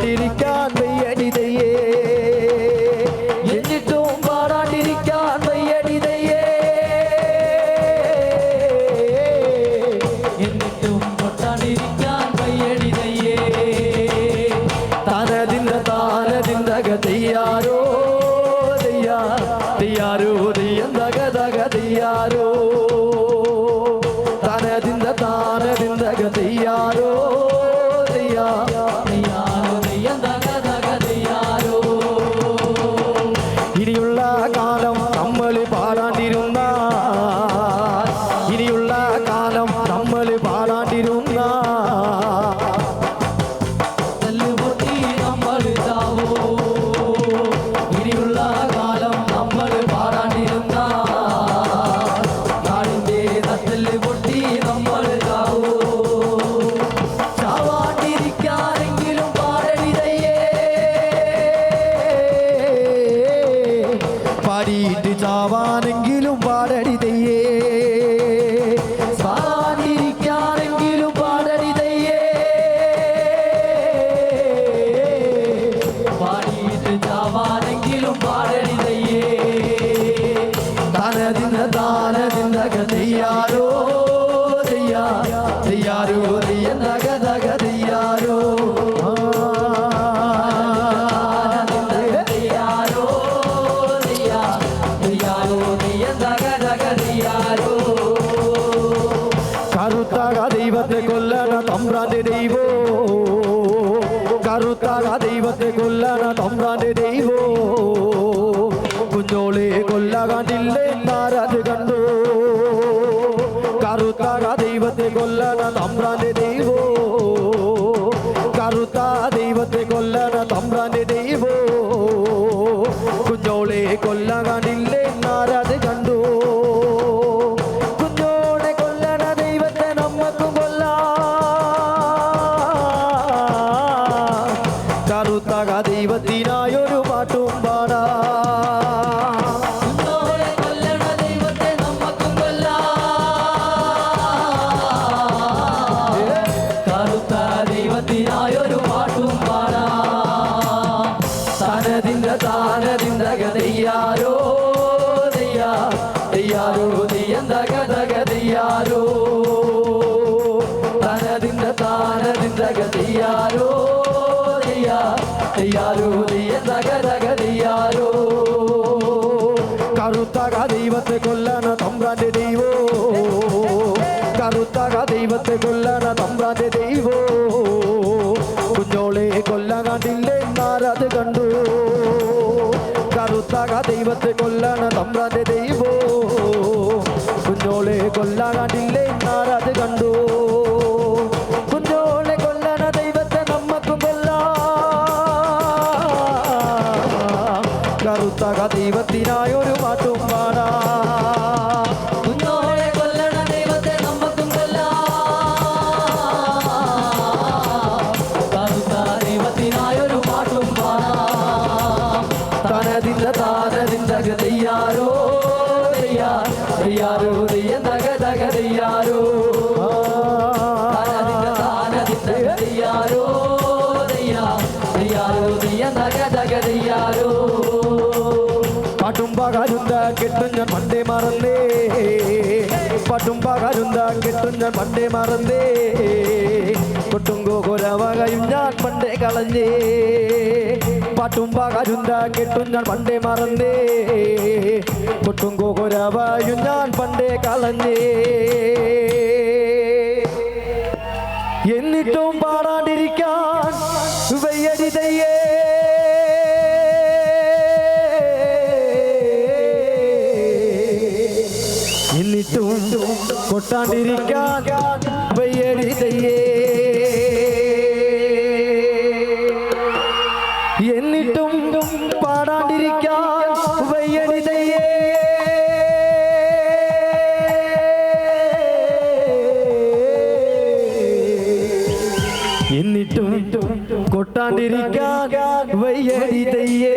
பாராண்டிருக்கான் மையடிதையே எஞ்சிட்டும் பாராண்டிருக்கான் மையடிதையே எஞ்சிட்டும் பொட்டாண்டிருக்கான் மையடிதையே தானதிந்த தானதிந்த கதையாரோ தையா தையாரோ ഇനിയുള്ള കറുത്തക ദൈവത്തെ കൊല്ലണ തമ്പ്രാന്റെ ദൈവോ. കറുത്തക ദൈവത്തെ കൊല്ലണ തമ്പ്രാന്റെ ദൈവോ. കുഞ്ഞോളെ കൊല്ലകണ്ടില്ലേ നാരത് കണ്ടു. കറുത്തക ദൈവത്തെ കൊല്ലണ തമ്പ്രാന്റെ ദൈവോ. കറുത്ത ദൈവത്തെ കൊല്ലണ ദയ്യാരോ ദയ്യന്തക തക ദയ്യാരോ കറുത്തക ദൈവത്തെ കൊല്ലണ തമ്പ്രാന്റെ ദൈവോ? കറുത്തക ദൈവത്തെ കൊല്ലണ തമ്പ്രാന്റെ ദൈവോ? കുഞ്ഞോളെ കൊല്ലാൻ കണ്ടില്ലേ? എന്നാരത് കണ്ടു. കറുത്തക ദൈവത്തെ കൊല്ലണ തമ്പ്രാന്റെ ദൈവോ? കുഞ്ഞോളെ കൊല്ലാൻ കണ്ടില്ലേ? എന്നാരത് കണ്ടു. കൊല്ലാം കറുത്ത ദൈവത്തിനായൊരു പാട്ടും പാടാം. തനതിന്ത താനതിന്ത ഗതയ്യാരോ ദയ്യാ ദയ്യാരോ ദയ്യന്തക തക ദയ്യാരോ താനതിന്റെ ദയ്യാ ദയ്യാരോ മറന്നേ. പാട്ടും പകരുന്ന കിട്ടും ഞാൻ പണ്ടേ മറന്നേ. കൊട്ടും ഗോകുലവകയും ഞാൻ പണ്ടേ കളഞ്ഞേ. പാട്ടും പകരുന്ന കിട്ടും ഞാൻ പണ്ടേ മറന്നേ. കൊട്ടും ഗോകുലവയും ഞാൻ പണ്ടേ കളഞ്ഞേ. എന്നിട്ടും പാടാണ്ടിരിക്കാൻ വയ്യടിതയ്യേ എന്നിട്ടും കൊട്ടാണ്ടിരിക്കാൻ വയ്യടിതയ്യേ എന്നിട്ടും പാടാണ്ടിരിക്കാൻ വയ്യടിതയ്യേ എന്നിട്ടും കൊട്ടാണ്ടിരിക്കാൻ വയ്യടിതയ്യേ